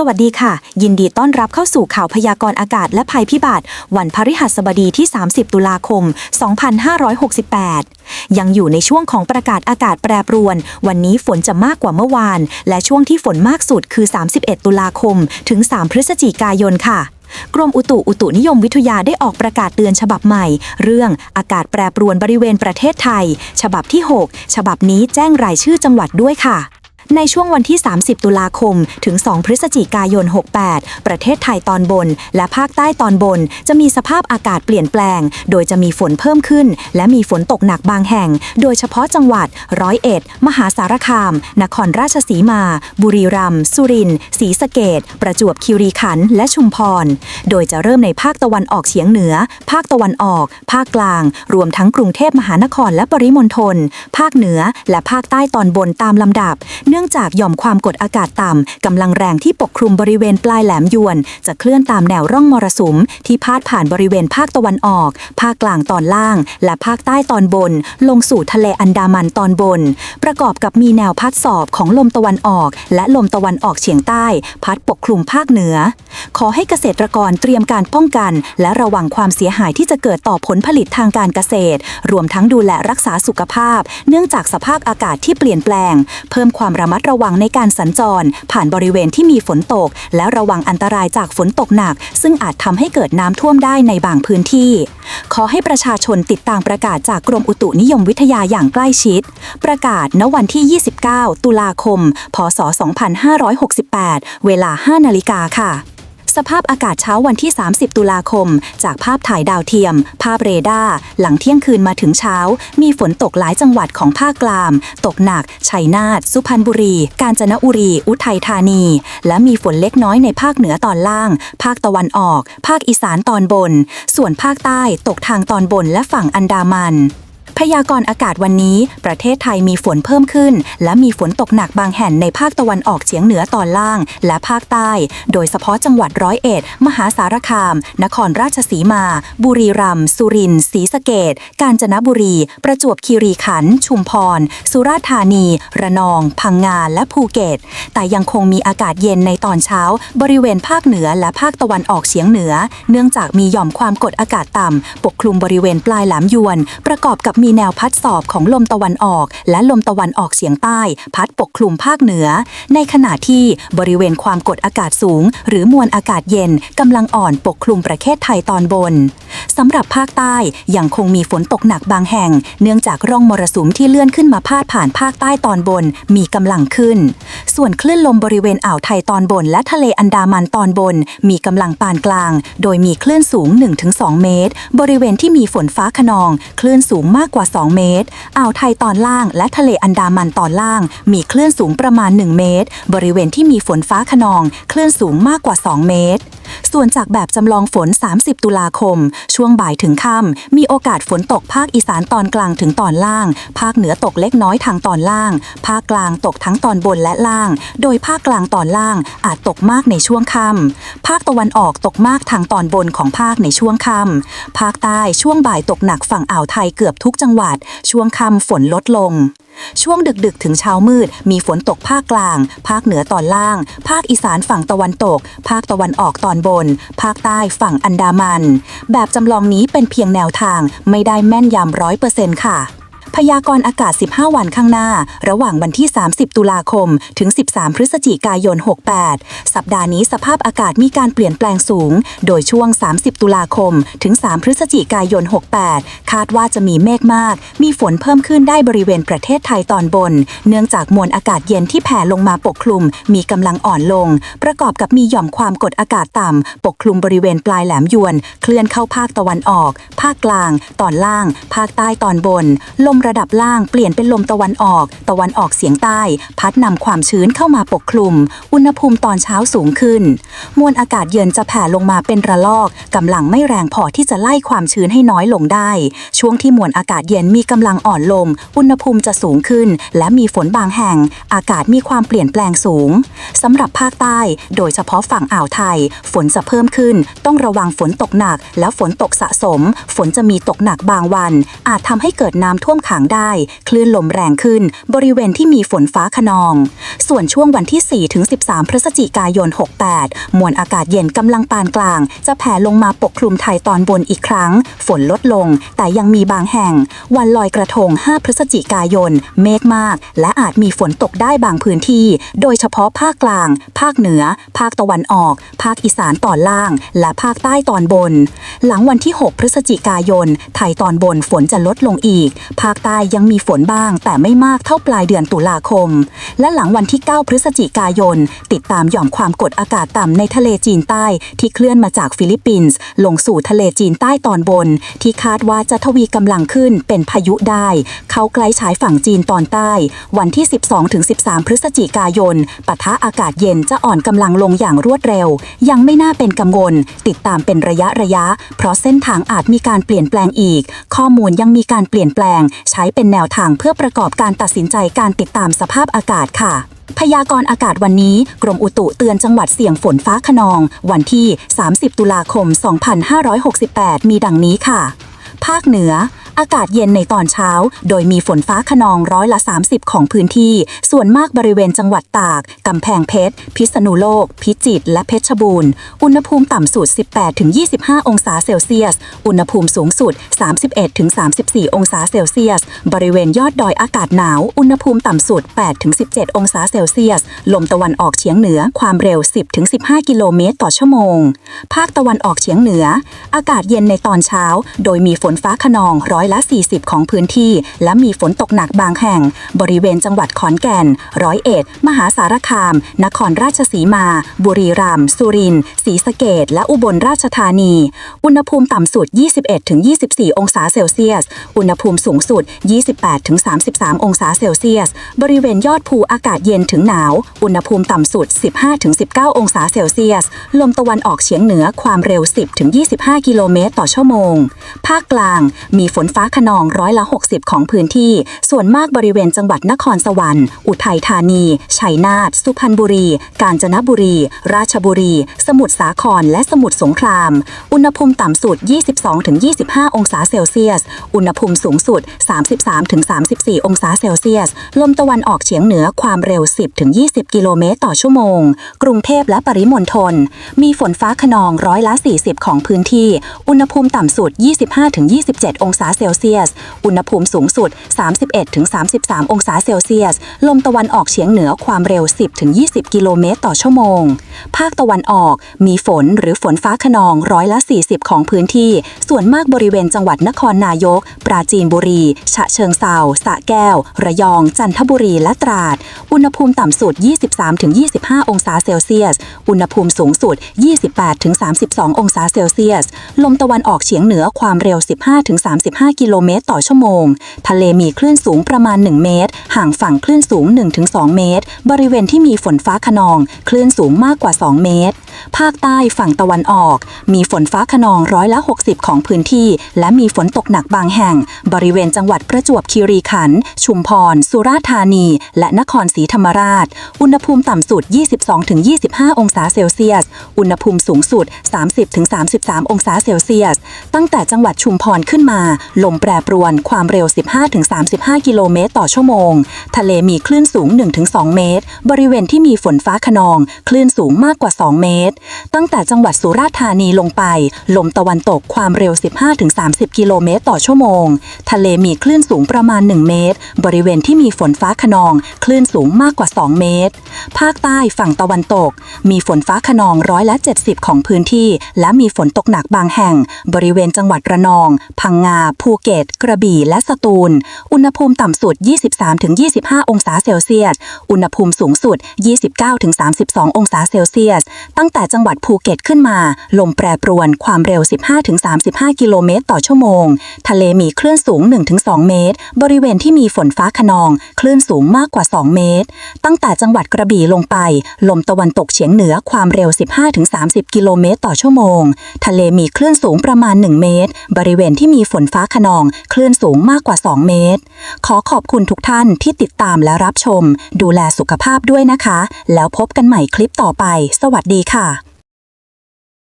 สวัสดีค่ะ ยินดีต้อนรับเข้าสู่ข่าวพยากรณ์อากาศและภัยพิบัติ วันพฤหัสบดีที่ 30 ตุลาคม 2568 ยังอยู่ในช่วงของประกาศอากาศแปรปรวน วันนี้ฝนจะมากกว่าเมื่อวาน และช่วงที่ฝนมากสุดคือ 31 ตุลาคม ถึง 3 พฤศจิกายนค่ะกรมอุตุอุตุนิยมวิทยาได้ออกประกาศเตือนฉบับใหม่ เรื่องอากาศแปรปรวนบริเวณประเทศไทย ฉบับที่ 6 ฉบับนี้แจ้งรายชื่อจังหวัดด้วยค่ะ ในช่วงวันที่ 30 ตุลาคม ถึง 2 พฤศจิกายน 68 ประเทศไทยตอนบน และภาคใต้ตอนบน จะมีสภาพอากาศเปลี่ยนแปลง โดยจะมีฝนเพิ่มขึ้น และมีฝนตกหนักบางแห่ง โดยเฉพาะจังหวัด ร้อยเอ็ด มหาสารคาม นครราชสีมา บุรีรัมย์ สุรินทร์ศรีสะเกดประจวบคีรีขันธ์ และชุมพร โดยจะเริ่มในภาคตะวันออกเฉียงเหนือ ภาคตะวันออก ภาคกลาง รวมทั้งกรุงเทพมหานครและปริมณฑล ภาคเหนือ และภาคใต้ตอนบนตามลำดับเนื่องื่องจากหย่อมความกดอากาศต่ำกำลังแรงที่ปกคลุมบริเวณปลายแหลมยวน จะเคลื่อนตามแนวร่องมรสุม ที่พาดผ่านบริเวณภาคตะวันออก ภาคกลางตอนล่าง และภาคใต้ตอนบน ลงสู่ทะเลอันดามันตอนบน ประกอบกับมีแนวพัดสอบของลมตะวันออก และลมตะวันออกเฉียงใต้ พัดปกคลุมภาคเหนือ ขอให้เกษตรกรเตรียมการป้องกัน และระวังความเสียหายที่จะเกิดต่อผลผลิตทางการเกษตร รวมทั้งดูแลรักษาสุขภาพ เนื่องจากสภาพอากาศที่เปลี่ยนแปลง เพิ่มความระมัดระวังในการสัญจร ผ่านบริเวณที่มีฝนตก และระวังอันตรายจากฝนตกหนัก ซึ่งอาจทำให้เกิดน้ำท่วมได้ในบางพื้นที่ ขอให้ประชาชนติดตามประกาศจากกรมอุตุนิยมวิทยาอย่างใกล้ชิด ประกาศณวันที่ 29 ตุลาคม พศ 2568 เวลา 5 นาฬิกาค่ะ สภาพอากาศเช้าวันที่ 30 ตุลาคม จากภาพถ่ายดาวเทียม ภาพเรดาร์หลังเที่ยงคืนมาถึงเช้า มีฝนตกหลายจังหวัดของภาคกลางตกหนัก ชัยนาท สุพรรณบุรี กาญจนบุรี อุทัยธานี และมีฝนเล็กน้อยในภาคเหนือตอนล่าง ภาคตะวันออก ภาคอีสานตอนบน ส่วนภาคใต้ตกทางตอนบนและฝั่งอันดามัน พยากรณ์อากาศวันนี้ ประเทศไทยมีฝนเพิ่มขึ้น และมีฝนตกหนักบางแห่งในภาคตะวันออกเฉียงเหนือตอนล่าง และภาคใต้ โดยเฉพาะจังหวัดร้อยเอ็ด มหาสารคาม นครราชสีมา บุรีรัมย์ สุรินทร์ ศรีสะเกดกาญจนบุรี ประจวบคีรีขันธ์ ชุมพร สุราษฎร์ธานี ระนอง พังงา และภูเก็ต แต่ยังคงมีอากาศเย็นในตอนเช้า บริเวณภาคเหนือและภาคตะวันออกเฉียงเหนือ เนื่องจากมีหย่อมความกดอากาศต่ำปกคลุมบริเวณปลายแหลมยวน ประกอบกับมีแนวพัดสอบของลมตะวันออก และลมตะวันออกเฉียงใต้ พัดปกคลุมภาคเหนือ ในขณะที่บริเวณความกดอากาศสูง หรือมวลอากาศเย็นกำลังอ่อนปกคลุมประเทศไทยตอนบน สำหรับภาคใต้ยังคงมีฝนตกหนักบางแห่ง เนื่องจากร่องมรสุมที่เลื่อนขึ้นมาพาดผ่านภาคใต้ตอนบนมีกำลังขึ้น ส่วนคลื่นลมบริเวณอ่าวไทยตอนบน และทะเลอันดามันตอนบน มีกำลังปานกลาง โดยมีคลื่นสูง 1-2 เมตร บริเวณที่มีฝนฟ้าขนอง คลื่นสูงมากกว่า 2 เมตร อ่าวไทยตอนล่าง และทะเลอันดามันตอนล่าง มีคลื่นสูงประมาณ 1 เมตร บริเวณที่มีฝนฟ้าขนอง คลื่นสูงมากกว่า 2 เมตรส่วนจากแบบจำลองฝน 30 ตุลาคม ช่วงบ่ายถึงค่ำมีโอกาสฝนตกภาคอีสานตอนกลางถึงตอนล่าง ภาคเหนือตกเล็กน้อยทางตอนล่าง ภาคกลางตกทั้งตอนบนและล่าง โดยภาคกลางตอนล่างอาจตกมากในช่วงค่ำภาคตะวันออกตกมากทางตอนบนของภาคในช่วงค่ำภาคใต้ช่วงบ่ายตกหนักฝั่งอ่าวไทยเกือบทุกจังหวัด ช่วงค่ำฝนลดลง ช่วงดึกๆ ถึงเช้ามืด มีฝนตกภาคกลาง ภาคเหนือตอนล่าง ภาคอีสานฝั่งตะวันตก ภาคตะวันออกตอนบน ภาคใต้ฝั่งอันดามัน แบบจำลองนี้เป็นเพียงแนวทางไม่ได้แม่นยำร้อยเปอร์เซ็นต์ค่ะ พยากรณ์อากาศ 15 วันข้างหน้า ระหว่างวันที่ 30 ตุลาคม ถึง 13 พฤศจิกายน 68 สัปดาห์นี้สภาพอากาศมีการเปลี่ยนแปลงสูง โดยช่วง 30 ตุลาคม ถึง 3 พฤศจิกายน 68 คาดว่าจะมีเมฆมาก มีฝนเพิ่มขึ้นได้บริเวณประเทศไทยตอนบน เนื่องจากมวลอากาศเย็นที่แผ่ลงมาปกคลุม มีกำลังอ่อนลง ประกอบกับมีหย่อมความกดอากาศต่ำ ปกคลุมบริเวณปลายแหลมยวน เคลื่อนเข้าภาคตะวันออก ภาคกลาง ตอนล่าง ภาคใต้ตอนบน ลมมระดับล่างเปลี่ยนเป็นลมตะวันออก ตะวันออกเฉียงใต้ พัดนำความชื้นเข้ามาปกคลุม อุณหภูมิตอนเช้าสูงขึ้น มวลอากาศเย็นจะแผ่ลงมาเป็นระลอกกำลังไม่แรงพอที่จะไล่ความชื้นให้น้อยลงได้ ช่วงที่มวลอากาศเย็นมีกำลังอ่อนลง อุณหภูมิจะสูงขึ้น และมีฝนบางแห่ง อากาศมีความเปลี่ยนแปลงสูงสำหรับภาคใต้ โดยเฉพาะฝั่งอ่าวไทย ฝนจะเพิ่มขึ้น ต้องระวังฝนตกหนัก แล้วฝนตกสะสม ฝนจะมีตกหนักบางวัน อาจทำให้เกิดน้ำท่วมหางได้ คลื่นลมแรงขึ้น บริเวณที่มีฝนฟ้าขนอง ส่วนช่วงวันที่ 4 ถึง 13 พฤศจิกายน 68 มวลอากาศเย็นกำลังปานกลาง จะแผ่ลงมาปกคลุมไทยตอนบนอีกครั้ง ฝนลดลง แต่ยังมีบางแห่ง วันลอยกระทง 5 พฤศจิกายน เมฆมาก และอาจมีฝนตกได้บางพื้นที่ โดยเฉพาะภาคกลาง ภาคเหนือ ภาคตะวันออก ภาคอีสานตอนล่าง และภาคใต้ตอนบน หลังวันที่ 6 พฤศจิกายน ไทยตอนบนฝนจะลดลงอีก ภาคใต้ยังมีฝนบ้าง แต่ไม่มากเท่าปลายเดือนตุลาคม และหลังวันที่ 9 พฤศจิกายน ติดตามหย่อมความกดอากาศต่ำในทะเลจีนใต้ที่เคลื่อนมาจากฟิลิปปินส์ลงสู่ทะเลจีนใต้ตอนบน ที่คาดว่าจะทวีกำลังขึ้นเป็นพายุได้ เข้าใกล้ชายฝั่งจีนตอนใต้ วันที่ 12-13 พฤศจิกายนปะทะอากาศเย็นจะอ่อนกำลังลงอย่างรวดเร็ว ยังไม่น่าเป็นกังวล ติดตามเป็นระยะระยะ เพราะเส้นทางอาจมีการเปลี่ยนแปลงอีก ข้อมูลยังมีการเปลี่ยนแปลงใช้เป็นแนวทางเพื่อประกอบการตัดสินใจการติดตามสภาพอากาศค่ะ พยากรณ์อากาศวันนี้ กรมอุตุเตือนจังหวัดเสี่ยงฝนฟ้าขนอง วันที่ 30 ตุลาคม 2568 มีดังนี้ค่ะ ภาคเหนือ อากาศเย็นในตอนเช้า โดยมีฝนฟ้าขนองร้อยละ 30 ของพื้นที่ ส่วนมากบริเวณจังหวัดตาก กำแพงเพชร พิษณุโลก พิจิตร และเพชรบูรณ์ อุณหภูมิต่ำสุด 18-25 องศาเซลเซียส อุณหภูมิสูงสุด 31-34 องศาเซลเซียส บริเวณยอดดอยอากาศหนาว อุณหภูมิต่ำสุด 8-17 องศาเซลเซียส ลมตะวันออกเฉียงเหนือ ความเร็ว 10-15 กิโลเมตรต่อชั่วโมง ภาคตะวันออกเฉียงเหนือ อากาศเย็นในตอนเช้า โดยมีฝนฟ้าขนองร้อยละ 40 ของพื้นที่ และมีฝนตกหนักบางแห่ง บริเวณจังหวัดขอนแก่น ร้อยเอ็ด มหาสารคาม นครราชสีมา บุรีรัมย์ สุรินทร์ ศรีสะเกดและอุบลราชธานี อุณหภูมิต่ำสุด 21-24 องศาเซลเซียส อุณหภูมิสูงสุด 28-33 องศาเซลเซียส บริเวณยอดภูอากาศเย็นถึงหนาว อุณหภูมิต่ำสุด 15-19 องศาเซลเซียส ลมตะวันออกเฉียงเหนือความเร็ว 10-25 กิโลเมตรต่อชั่วโมง ภาคกลางมีฝนฟ้าขนองร้อยละ 60 ของพื้นที่ ส่วนมากบริเวณจังหวัดนครสวรรค์ อุทัยธานี ชัยนาท สุพรรณบุรี กาญจนบุรี ราชบุรี สมุทรสาคร และสมุทรสงคราม อุณหภูมิต่ำสุด 22-25 องศาเซลเซียส อุณหภูมิสูงสุด 33-34 องศาเซลเซียส ลมตะวันออกเฉียงเหนือความเร็ว 10-20 กิโลเมตรต่อชั่วโมง กรุงเทพและปริมณฑล มีฝนฟ้าขนองร้อยละ 40 ของพื้นที่ อุณหภูมิต่ำสุด 25-27 องศาเซลเซียส อุณหภูมิสูงสุด 31-33 องศาเซลเซียส ลมตะวันออกเฉียงเหนือความเร็ว 10-20 กิโลเมตรต่อชั่วโมง ภาคตะวันออกมีฝนหรือฝนฟ้าขนองร้อยละ 40 ของพื้นที่ ส่วนมากบริเวณจังหวัดนครนายก ปราจีนบุรี ฉะเชิงเซาสะแก้ว ระยอง จันทบุรี และตราด อุณหภูมิต่ำสุด 23-25 องศาเซลเซียส อุณหภูมิสูงสุด 28-32 องศาเซลเซียส ลมตะวันออกเฉียงเหนือความเร็ว 15-35 5 กิโลเมตรต่อชั่วโมง ทะเลมีคลื่นสูงประมาณ 1 เมตร ห่างฝั่งคลื่นสูง 1-2 เมตร บริเวณที่มีฝนฟ้าขนอง คลื่นสูงมากกว่า 2 เมตร ภาคใต้ฝั่งตะวันออก มีฝนฟ้าขนองร้อยละ 60 ของพื้นที่ และมีฝนตกหนักบางแห่ง บริเวณจังหวัดประจวบคีรีขันธ์ชุมพร สุราษฎร์ธานี และนครศรีธรรมราช อุณหภูมิต่ำสุด 22-25 องศาเซลเซียส อุณหภูมิสูงสุด 30-33 องศาเซลเซียส ตั้งแต่จังหวัดชุมพรขึ้นมา ลมแปรปรวนความเร็ว 15-35 กิโลเมตรต่อชั่วโมง ทะเลมีคลื่นสูง 1-2 เมตร บริเวณที่มีฝนฟ้าขนอง คลื่นสูงมากกว่า 2 เมตรตั้งแต่จังหวัดสุราษฎร์ธานีลงไป ลมตะวันตกความเร็ว 15-30 กิโลเมตรต่อชั่วโมง ทะเลมีคลื่นสูงประมาณ 1 เมตร บริเวณที่มีฝนฟ้าขนองคลื่นสูงมากกว่า 2 เมตร ภาคใต้ฝั่งตะวันตก มีฝนฟ้าขนองร้อยละ 70 ของพื้นที่ และมีฝนตกหนักบางแห่ง บริเวณจังหวัดระนอง พังงา ภูเก็ต กระบี่และสตูล อุณหภูมิต่ำสุด 23-25 องศาเซลเซียส อุณหภูมิสูงสุด 29-32 องศาเซลเซียส ตั้งแต่จังหวัดภูเก็ตขึ้นมา ลมแปรปรวนความเร็ว 15-35 กิโลเมตรต่อชั่วโมง ทะเลมีคลื่นสูง 1-2 เมตร บริเวณที่มีฝนฟ้าขนอง คลื่นสูงมากกว่า 2 เมตร ตั้งแต่จังหวัดกระบี่ลงไป ลมตะวันตกเฉียงเหนือความเร็ว 15-30 กิโลเมตรต่อชั่วโมง ทะเลมีคลื่นสูงประมาณ 1 เมตร บริเวณที่มีฝนฟ้าขนอง คลื่นสูงมากกว่า 2 เมตร ขอขอบคุณทุกท่านที่ติดตามและรับชม ดูแลสุขภาพด้วยนะคะ แล้วพบกันใหม่คลิปต่อไป สวัสดีค่ะ